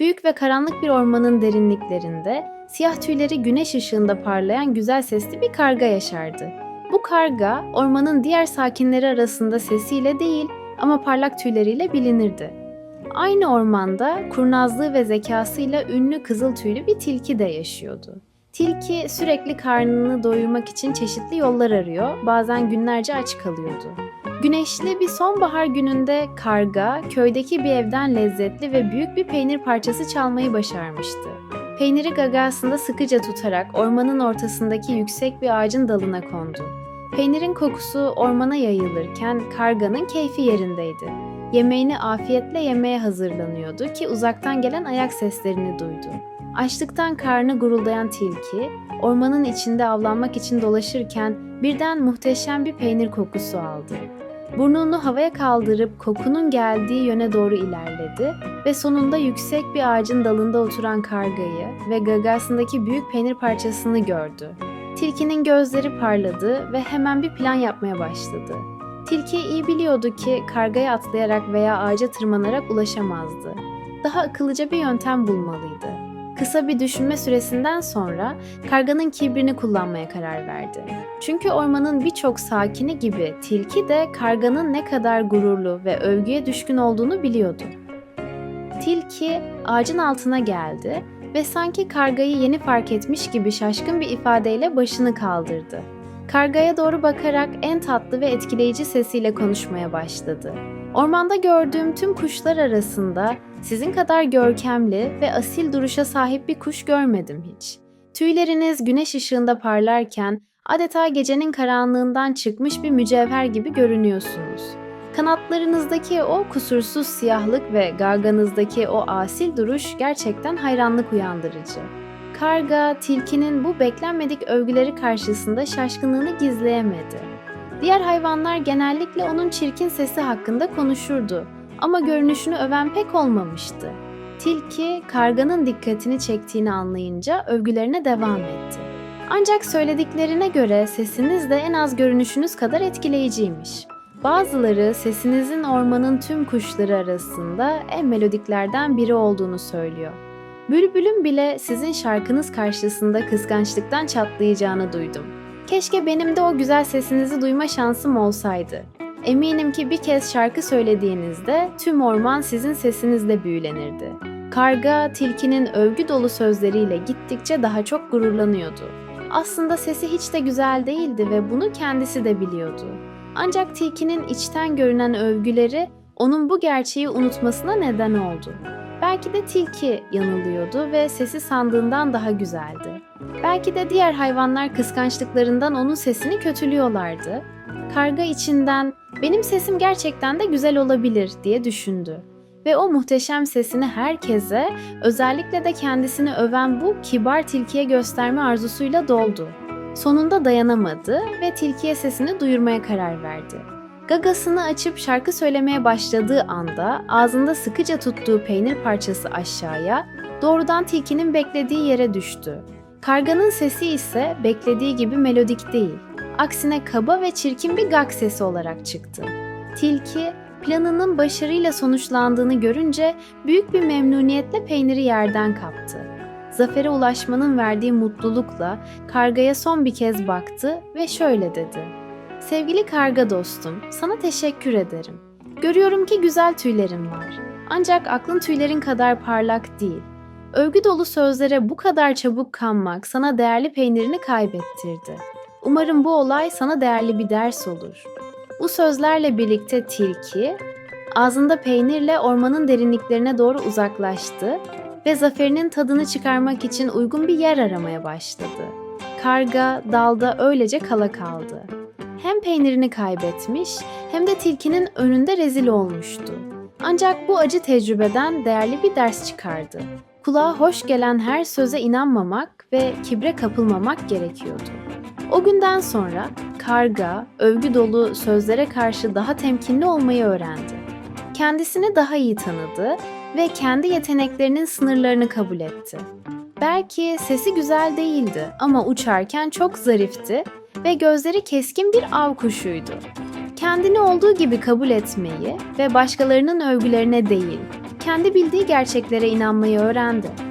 Büyük ve karanlık bir ormanın derinliklerinde siyah tüyleri güneş ışığında parlayan güzel sesli bir karga yaşardı. Bu karga ormanın diğer sakinleri arasında sesiyle değil ama parlak tüyleriyle bilinirdi. Aynı ormanda kurnazlığı ve zekasıyla ünlü kızıl tüylü bir tilki de yaşıyordu. Tilki sürekli karnını doyurmak için çeşitli yollar arıyor, bazen günlerce aç kalıyordu. Güneşli bir sonbahar gününde karga köydeki bir evden lezzetli ve büyük bir peynir parçası çalmayı başarmıştı. Peyniri gagasında sıkıca tutarak ormanın ortasındaki yüksek bir ağacın dalına kondu. Peynirin kokusu ormana yayılırken karganın keyfi yerindeydi. Yemeğini afiyetle yemeye hazırlanıyordu ki uzaktan gelen ayak seslerini duydu. Açlıktan karnı guruldayan tilki, ormanın içinde avlanmak için dolaşırken birden muhteşem bir peynir kokusu aldı. Burnunu havaya kaldırıp kokunun geldiği yöne doğru ilerledi ve sonunda yüksek bir ağacın dalında oturan kargayı ve gagasındaki büyük peynir parçasını gördü. Tilkinin gözleri parladı ve hemen bir plan yapmaya başladı. Tilki iyi biliyordu ki kargaya atlayarak veya ağaca tırmanarak ulaşamazdı. Daha akıllıca bir yöntem bulmalıydı. Kısa bir düşünme süresinden sonra karganın kibrini kullanmaya karar verdi. Çünkü ormanın birçok sakini gibi tilki de karganın ne kadar gururlu ve övgüye düşkün olduğunu biliyordu. Tilki ağacın altına geldi ve sanki kargayı yeni fark etmiş gibi şaşkın bir ifadeyle başını kaldırdı. Kargaya doğru bakarak en tatlı ve etkileyici sesiyle konuşmaya başladı. Ormanda gördüğüm tüm kuşlar arasında sizin kadar görkemli ve asil duruşa sahip bir kuş görmedim hiç. Tüyleriniz güneş ışığında parlarken adeta gecenin karanlığından çıkmış bir mücevher gibi görünüyorsunuz. Kanatlarınızdaki o kusursuz siyahlık ve gaganızdaki o asil duruş gerçekten hayranlık uyandırıcı. Karga, tilkinin bu beklenmedik övgüleri karşısında şaşkınlığını gizleyemedi. Diğer hayvanlar genellikle onun çirkin sesi hakkında konuşurdu ama görünüşünü öven pek olmamıştı. Tilki, karganın dikkatini çektiğini anlayınca övgülerine devam etti. Ancak söylediklerine göre sesiniz de en az görünüşünüz kadar etkileyiciymiş. Bazıları sesinizin ormanın tüm kuşları arasında en melodiklerden biri olduğunu söylüyor. Bülbülün bile sizin şarkınız karşısında kıskançlıktan çatlayacağını duydum. Keşke benim de o güzel sesinizi duyma şansım olsaydı. Eminim ki bir kez şarkı söylediğinizde tüm orman sizin sesinizle büyülenirdi. Karga, tilkinin övgü dolu sözleriyle gittikçe daha çok gururlanıyordu. Aslında sesi hiç de güzel değildi ve bunu kendisi de biliyordu. Ancak tilkinin içten görünen övgüleri onun bu gerçeği unutmasına neden oldu. Belki de tilki yanılıyordu ve sesi sandığından daha güzeldi. Belki de diğer hayvanlar kıskançlıklarından onun sesini kötülüyorlardı. Karga içinden benim sesim gerçekten de güzel olabilir diye düşündü. Ve o muhteşem sesini herkese, özellikle de kendisini öven bu kibar tilkiye gösterme arzusuyla doldu. Sonunda dayanamadı ve tilkiye sesini duyurmaya karar verdi. Gagasını açıp şarkı söylemeye başladığı anda ağzında sıkıca tuttuğu peynir parçası aşağıya, doğrudan tilkinin beklediği yere düştü. Karganın sesi ise beklediği gibi melodik değil, aksine kaba ve çirkin bir gak sesi olarak çıktı. Tilki, planının başarıyla sonuçlandığını görünce büyük bir memnuniyetle peyniri yerden kaptı. Zafere ulaşmanın verdiği mutlulukla kargaya son bir kez baktı ve şöyle dedi. Sevgili karga dostum, sana teşekkür ederim. Görüyorum ki güzel tüylerin var. Ancak aklın tüylerin kadar parlak değil. Övgü dolu sözlere bu kadar çabuk kanmak sana değerli peynirini kaybettirdi. Umarım bu olay sana değerli bir ders olur. Bu sözlerle birlikte tilki, ağzında peynirle ormanın derinliklerine doğru uzaklaştı ve zaferinin tadını çıkarmak için uygun bir yer aramaya başladı. Karga dalda öylece kala kaldı. Hem peynirini kaybetmiş hem de tilkinin önünde rezil olmuştu. Ancak bu acı tecrübeden değerli bir ders çıkardı. Kulağa hoş gelen her söze inanmamak ve kibre kapılmamak gerekiyordu. O günden sonra karga, övgü dolu sözlere karşı daha temkinli olmayı öğrendi. Kendisini daha iyi tanıdı ve kendi yeteneklerinin sınırlarını kabul etti. Belki sesi güzel değildi ama uçarken çok zarifti ve gözleri keskin bir av kuşuydu. Kendini olduğu gibi kabul etmeyi ve başkalarının övgülerine değil, kendi bildiği gerçeklere inanmayı öğrendi.